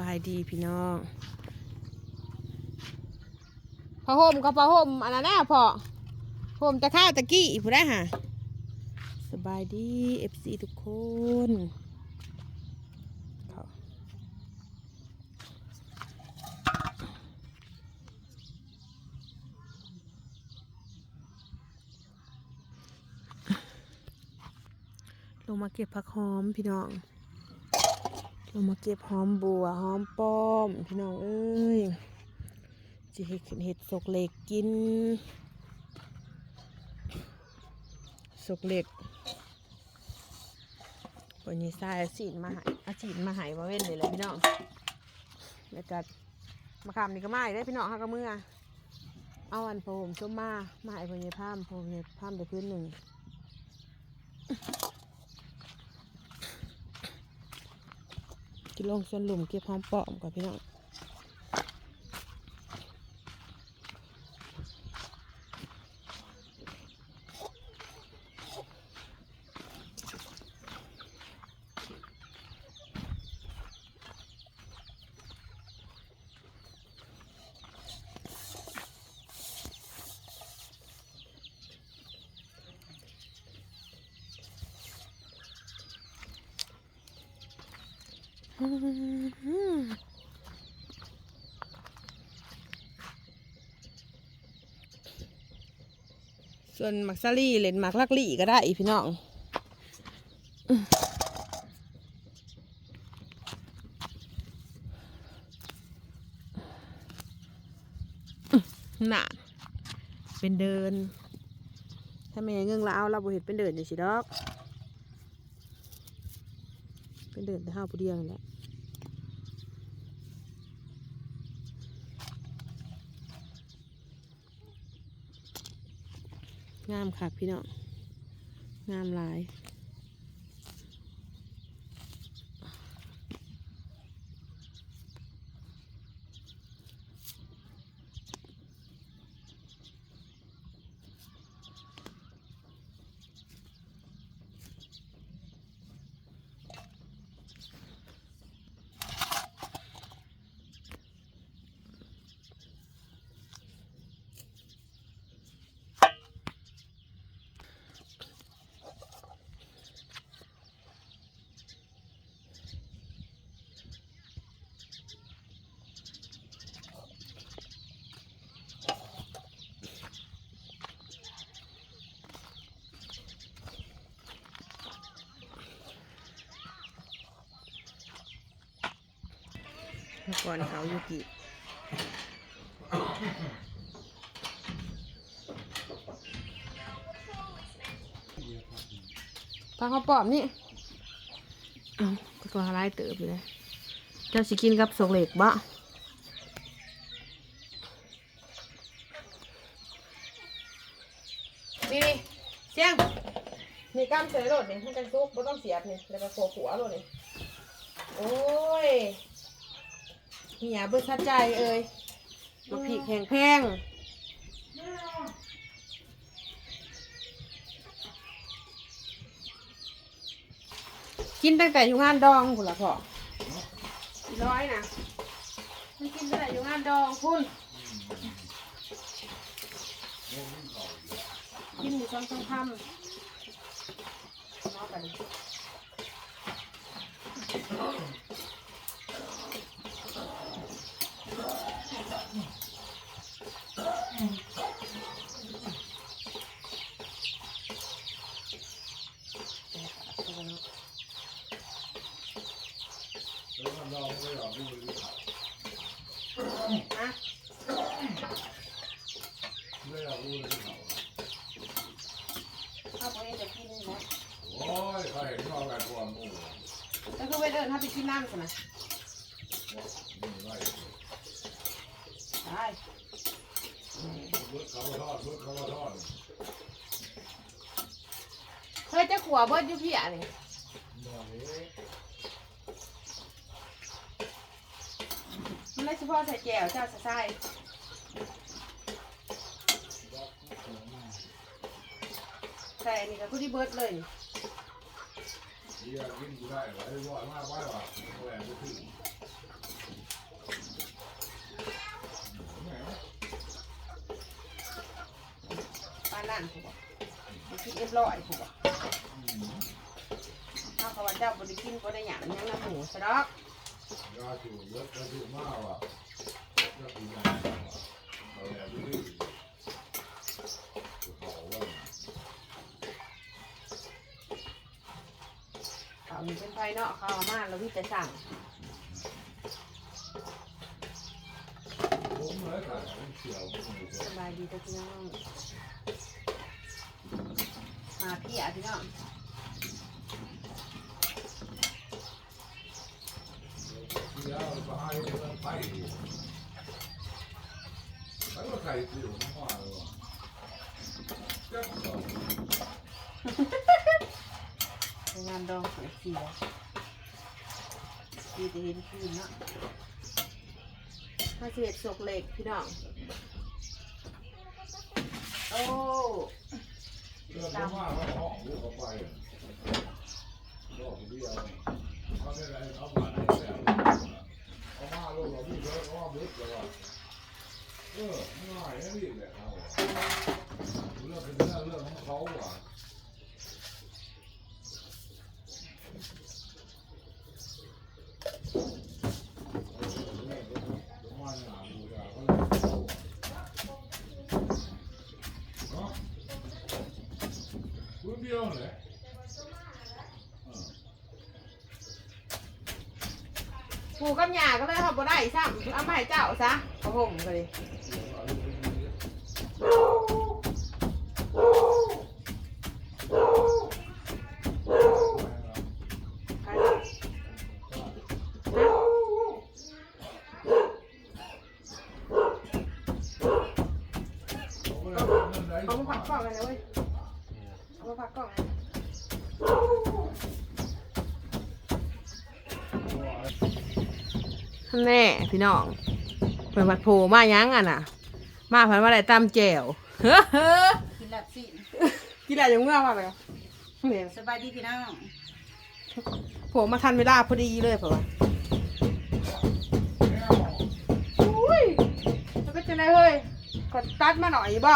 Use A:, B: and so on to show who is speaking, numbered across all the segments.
A: บายดีพี่น้องผ้าห่มกับผ้าห่มอันนั้นแน่พอห่มตะข้าวตะกี้ผู้ได้หะสบายดีเอฟซีทุกคนเขาลงมาเก็บผักหอมพี่น้อง เรามาเก็บหอมบัวหอมป้อม พี่น้องเอ้ยจะเห็ดเห็ดสกเหล็กกินสกเหล็กวันนี้ทรายเอาสีนมาหายอาสีนมาหายมาเว้นเลยแหละพี่น้องแล้วก็มาคำนี่ก็มาอีกได้พี่น้องห้าก็เมื่อเอาอันผมชมมามาใหายพญพามพญพามไปพื้นหนึ่ง กิน ลงส่วนหลุมเก็บหอมปอมก่อนพี่น้อง ส่วนมักซารี่เล่นมักลักลี่ก็ได้พี่น้องน่ะเป็นเดิน ถ้าแม่เงิงละเอาเราบ่เห็นเป็นเดินอย่างสิดอก เป็นเดินแต่ห้าวผู้เดียวนั่นแหละ งามค่ะพี่น้องงามหลาย เมื่ก่อนเขายูกี่ปลาเขาวปอบนี่ เอ้าก็ตัวอะไรเติบอยู่เลย เจ้าสิกินกับสกเหล็กบ่นี่นี่เสียง นี่กล้ามเสยโรดนี่ให้กันซุกไม่ต้องเสียบนี่ แล้วก็โขกหัวโรดนี่ โอ้ย เหียเบิดชัดใจเอ้ยมาผีกแข็งแพงกินตั้งแต่อยู่งานดองคุณละพ่อร้อยนะมันกินตั้งแต่อยู่งานดองคุณกินอยู่ช่องช่องคำเอาไปดิ ฮะข้าวพวกนี้จะกินนะ
B: โอ้ยใครชอบแบบความหมู
A: แล้วก็ไปเดินถ้าไปกินน้ำใช่ ไหม
B: นี่ไล่
A: ได้
B: เบิดเขาทอดเบิดเขาทอด
A: เฮ้ยจะขัวเบิดอยู่พี่อะนี่มันไม่เฉพาะใส่แจ่วเจ้าใส่ไส้ใส่นนี่ก็คือที่เบิดเลย ป
B: ลายนกูได้อ้าะหนี่
A: นผันคิดเรียบร้อยผมบอกถ้าเขาว่าเจ้าบริกินก็ได้หยั่งยังน้ำหมูสะดอก
B: ยาสูเยอะยาสูมากว่ะ เขา
A: มีเป็นไฟเนาะเขาเอามาแล้ววิจะสั่ง
B: ผมเลยค่ะ
A: สบายดีตัวพี่น้องมาพี่อะพี่น้อง
B: ง
A: ในงานดองเสียเสียดีแต่เห็นคืนเนาะมาเสียดศกเหล็กพี่น้อง โอ้
B: เรื่องมากเขาห้องลูกเขาไปบอกเดียวเขาได้ไรเขามาได้แล้วเขามาลูกเราพี่เขาเขาบึ้งเลยเออง่ายนะพี่แหละเขาเรื่องเป็นเรื่องเรื่องของเขาอะ คุณเดียวเลย
A: ผูกกับหยาก็เลยเขาบ่ได้ซ้ำเอามาให้เจ้าซะเขาห่มก็เลยใครล่ะเอามาผักกล้องกันนะเว้ย แน่พี่น้องเปิดผัดโผมายังอะน่ะ มาผัดมาได้ตามแจ่วเฮ้อเฮ้อ
C: กินหลับสิ
A: กินอะไรอย่างเงี้ยมาเลยเนี่ย
C: สบายดีพี่น้อง
A: ผมมาทันเวลาพอดีเลยเผื่อว่าอุ้ยมันก็จะได้เฮ้ยกดตัดมาหน่อยบ่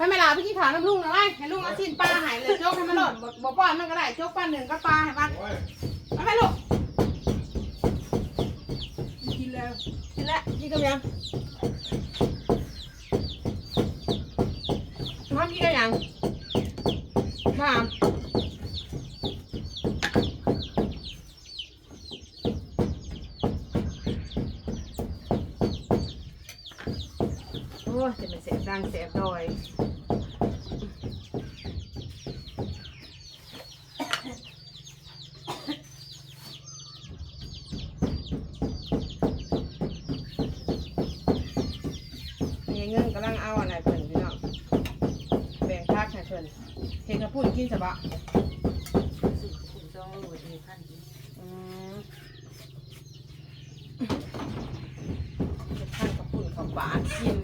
A: ไม่ไม่ลาพี่ขี้ขาวน้ำลุงนะไว้ให้ลุงเอาชิ้นปลาใหายเลยโจ๊กให้มันหล่นบ่บ่ป้อนมันก็ได้โจ๊กปลาหนึ่งก็ปลาให้มันเอาไปลูกกินแล้วกินแล้วกินกันยังน้องกินกันยังมาโอ้ยจะเป็นเสียงดังเสียงดอยมีเงินกำลังเอาอะไรเพิ่นพี่น้องแบ่งพักให้เพิ่นเห็นกระปุ่นกินสบะ
C: สุดคุณต้องรู้ดีขั้นดี
A: อืมเฮ็ดข้างกระปุ่นกับหวานกิน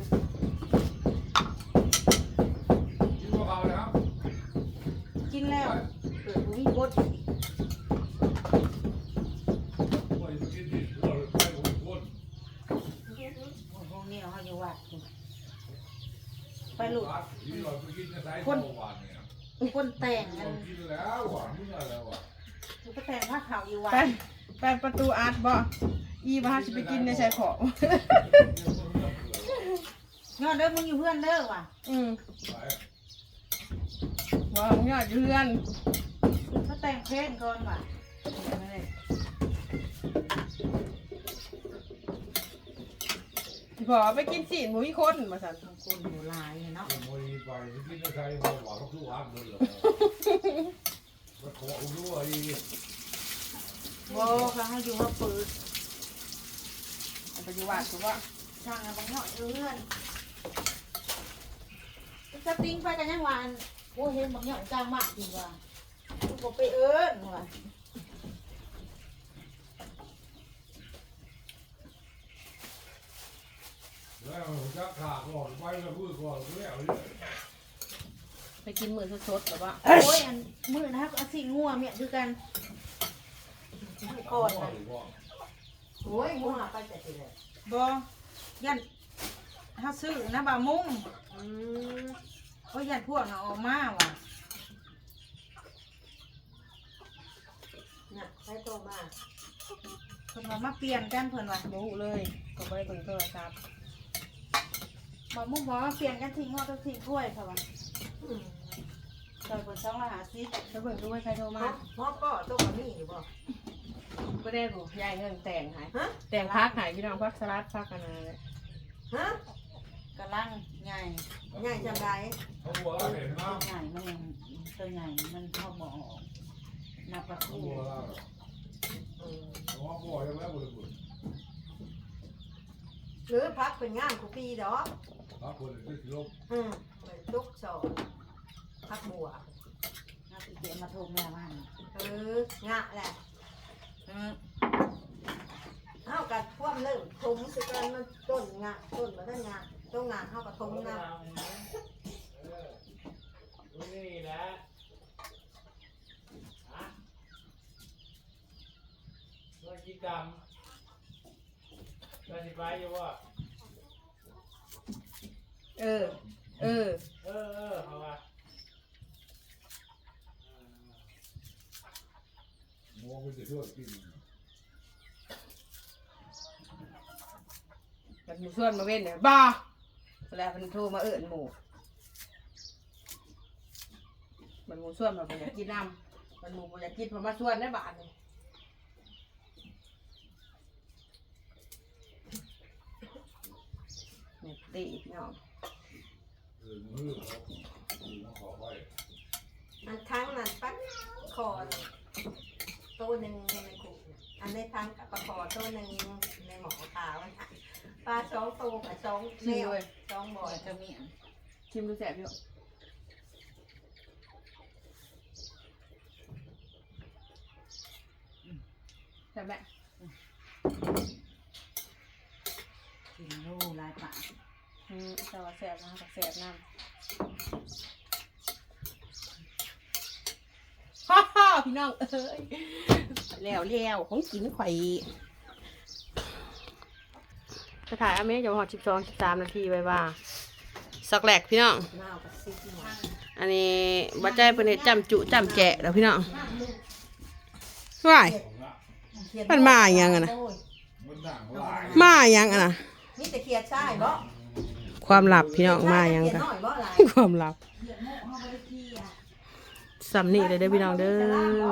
B: กินข้าวแล้ว
C: กินแล้วเปิดบุ้งบด
B: ว่าจะกินดิเราไปคนคน
C: พวกนี้เขาอยู่วัดนี่ไปลูก
B: ที่เราไปกินในสายเมื่อวานเนี่ย
C: คนแต่งกั
B: เรา
C: น
B: กินแล้วหวานเมื่อแล้วอะ
C: มันก็แต่งผ้าขาวอยู่วัด
A: ไปไปประตูอาร์ตบ่อีบ่ฮาสิไปกินในชายขอบ
C: ย้อนเด้อมึงอยู่เพื่อนเด้อว่ะ
A: อืมว่าของยอดอยู่เพื่อน
C: เขาแต่งเพลงก่อนว่ะ
A: สิพอไปกินสีนหมูอีคนมาสั่น
C: บางคนอยู่หลายเนาะ
B: มวยไปกินในสายเมื่อวานเขาคือหวานเลยเหรอมาขอด้วย
C: โอ้เขาให้อยู่ว่าเปิด
A: เอาไปอยู่วัดคือว่า
C: ช่างอะบางเนาะอยู่เพื่อนสติงไปกันยังวานโอ้เห็นบางเนาะจ้างมากจริงว่ะกูก็ไปเอิ้นว่ะ
B: แล้วจะขาก่อนไปแล้วพูดก่อนแล้วเนี่ย
A: ไปกินมื้อสดๆแบบว่า
C: โอ้ยอันมือนะครับเอาสิงัวเมียคือกันก่อนนะโอ้ยงัวไปแต่ทีเลยบอยันเฮาซื้อนะบ่ามุ้ง
A: อืม
C: โอ้ยยันพวกน่ะออกมาว่ะ
A: น่ะใช้โตมา
C: เพิ่นว่ามาเปลี่ยนกันเพิ่นว่า
A: โมหูเลยก็บ่ได้เบิ่งโทรศัพท์
C: บ่มุ้งบอกว่าเปลี่ยนกันทิ้งงอต้องทิ้งกล้วยค่ะว่า
A: อืม
C: ซอยเพิ่น250
A: แล้วเบิ่งดูว่าใครโทร
D: หม
A: มา
D: อหมอก็ต้องมามีอยู่บ่
A: บ่ได้บ่ยายเงินแต่งหาย
D: ฮะ
A: แต่งพักหายพี่น้องพักสลัดพักกันอะไรเลย
D: ฮะ
C: กำลังใหญ่
D: ใหญ่จังได
B: เขาบอกว่าเห็นน้
C: ตัวใหญ่มันยังตัวใหญ่มันพอบ่ออกนับประำ
B: เขา
C: ตู
B: บอกว่า
D: เออ
B: เขาบอกยังไงบุญบุญ
D: หรือพักเป็นงานกูปีดอก
B: พระคนที่สิลบ
D: อืมไปตุกสอนพักบัว
C: นับอีเกียมาโทรแม่ว่า
D: เอองะแหละ
C: อืม
D: เฮากัดพ่วมเริ่มทมสิกันมันต้นงะต้นมาได้งะต้นงะเฮากับทมงะ
E: นี่แหละฮะเมื่อกี้กรรมเราสิไปอยู่ว่า
A: เออ เออ
E: เออเออเอาว่า
B: มองไปจะช่วยกิน
A: มันหมูส่วนมาเว้นเนี่ยบ้าแล้วมันโทรมาเอิญหมูมันหมูส่วนมาบ่อยากกินน้ำมันหมูบ่อยากกินมันมาส่วนได้บาทนี่เนี่ยตีพี่น้อง
B: เอ อมือเขาเขาขอไป
D: มันทั้งนั้นปักคอนี่ตัวหนึ่งในคุกน่ะอันในทั้งกับปลาคอตัวหนึ่งในหมอปลาวันนั้นปลาสองตัวกับสองแมวสองบ่
C: บ่
D: อ
C: อยยจะมีอัน
A: ชิมดูแสบอยู่แสบไหม
C: กินโลหลายปาก
A: อืมแต่ว่าแสบนะแต่แสบน้ำฮ่าฮ่าพี่น้องเอ้ยแล้วแล้วของกินข่อยจะถ่ายอเมย์จะหอดสิบสองสิบสามนาทีไว้ว่าสักแหลกพี่น้อง
D: หน้ากับซิกหมด
A: อันนี้บัจใจเป็นเฮ็ดจำจุจำแจะแล้วพี่น้องว่าย
B: ของละ
A: มันมาอย่างอะนะ
D: โอ้ย
B: มันด่างหลาย
A: มาอย่างอะนะ
D: มีแต่เขียดใช่บ่
A: ความลับพี่น้องมาอย่าง
D: เขีย
A: กั
D: ด
A: น
D: น้อยบ่หลาย
A: ความลับ
C: เดี๋ยวโม่เฮาบ่ได้ขี้อะ
A: สำนี่เลยเด้อพี่น้องเด้อ